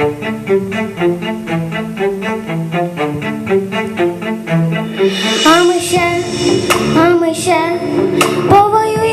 А ми ще, а ми ще повоюємо.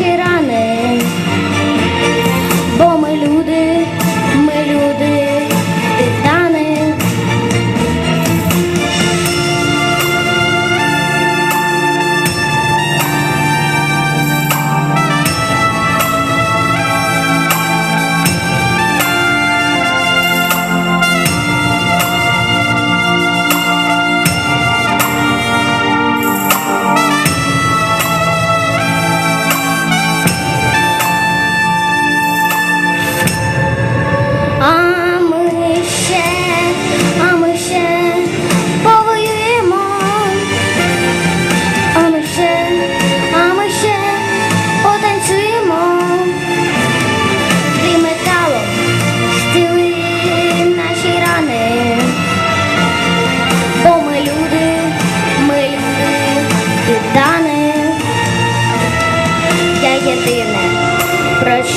Shira.